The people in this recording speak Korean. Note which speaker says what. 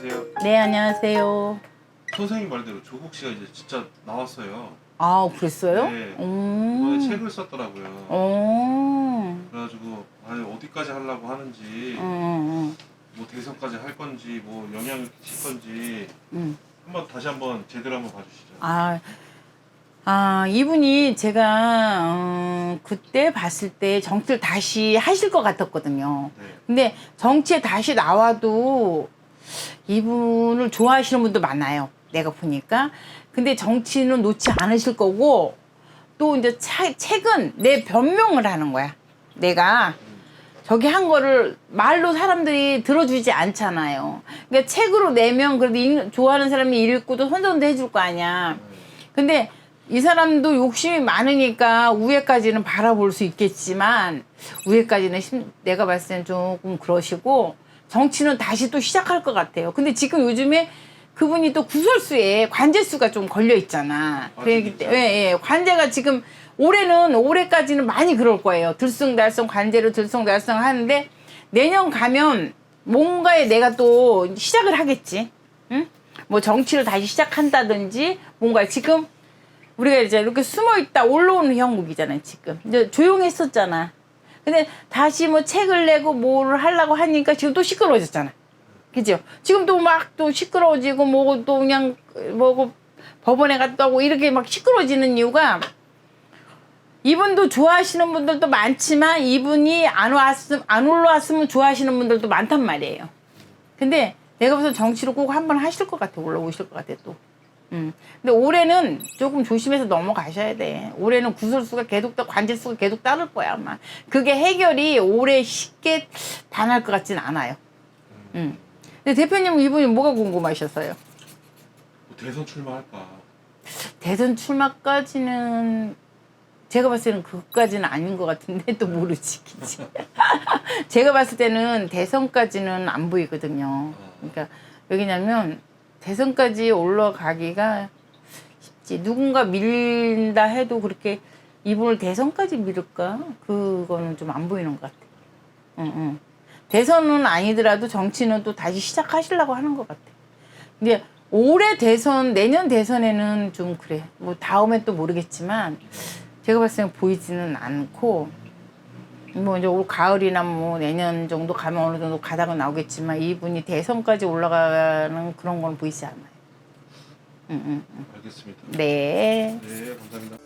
Speaker 1: 안녕하세요.
Speaker 2: 네, 안녕하세요.
Speaker 1: 선생님 말대로 조국 씨가 이제 진짜 나왔어요.
Speaker 2: 아, 그랬어요?
Speaker 1: 네.
Speaker 2: 음.
Speaker 1: 이번에 책을 썼더라고요.
Speaker 2: 어.
Speaker 1: 그래가지고 아니 어디까지 하려고 하는지
Speaker 2: 음, 음,
Speaker 1: 뭐 대선까지 할 건지 뭐 영향을 끼칠 건지
Speaker 2: 음.
Speaker 1: 한번 다시 한번 제대로 한번 봐주시죠.
Speaker 2: 아, 아, 이분이 제가, 음, 그때 봤을 때 정치를 다시 하실 것 같았거든요.
Speaker 1: 네.
Speaker 2: 근데 정치에 다시 나와도 이분을 좋아하시는 분도 많아요. 내가 보니까. 근데 정치는 놓지 않으실 거고 또 이제 차, 책은 내 변명을 하는 거야. 내가 저기 한 거를 말로 사람들이 들어주지 않잖아요. 그러니까 책으로 내면 그래도 읽- 좋아하는 사람이 읽고 또 선전도 해줄 거 아니야. 근데 이 사람도 욕심이 많으니까 우회까지는 바라볼 수 있겠지만 우회까지는 심- 내가 봤을 때는 조금 그러시고 정치는 다시 또 시작할 것 같아요. 근데 지금 요즘에 그분이 또 구설수에 관제수가 좀 걸려 있잖아.
Speaker 1: 아,
Speaker 2: 그렇기? 때문에 예, 예. 관제가 지금 올해는 올해까지는 많이 그럴 거예요. 들쑥날쑥 관제로 들쑥날쑥 하는데 내년 가면 뭔가에 내가 또 시작을 하겠지. 응? 뭐 정치를 다시 시작한다든지 뭔가 지금 우리가 이제 이렇게 숨어 있다 올라오는 형국이잖아요, 지금. 이제 조용했었잖아. 근데 다시 뭐 책을 내고 뭐를 하려고 하니까 지금 또 시끄러워졌잖아. 그죠? 지금 또 막 또 시끄러워지고 뭐고 또 그냥 뭐고 법원에 갔다 오고 이렇게 막 시끄러워지는 이유가 이분도 좋아하시는 분들도 많지만 이분이 안 왔음 안 올라왔으면 좋아하시는 분들도 많단 말이에요. 근데 내가 무슨 정치를 꼭한번 하실 것 같아 올라오실 것 같아 또. 음. 근데 올해는 조금 조심해서 넘어가셔야 돼. 올해는 구설수가 계속 또 관제수가 계속 따를 거야 아마. 그게 해결이 올해 쉽게 단할 것 같진 않아요. 음. 근데 대표님은 이분이 뭐가 궁금하셨어요?
Speaker 1: 뭐 대선 출마할까?
Speaker 2: 대선 출마까지는 제가 봤을 때는 그것까지는 아닌 것 같은데 또 모르지 그치? 제가 봤을 때는 대선까지는 안 보이거든요 그러니까 왜냐면 대선까지 올라가기가 쉽지. 누군가 밀린다 해도 그렇게 이분을 대선까지 밀을까? 그거는 좀 안 보이는 것 같아. 응, 응. 대선은 아니더라도 정치는 또 다시 시작하시려고 하는 것 같아. 근데 올해 대선 내년 대선에는 좀 그래. 뭐 다음에 또 모르겠지만 제가 봤을 때는 보이지는 않고 뭐 이제 올 가을이나 뭐 내년 정도 가면 어느 정도 가다가 나오겠지만 이분이 대선까지 올라가는 그런 건 보이지 않아요. 음, 음, 음.
Speaker 1: 알겠습니다.
Speaker 2: 네.
Speaker 1: 네, 감사합니다.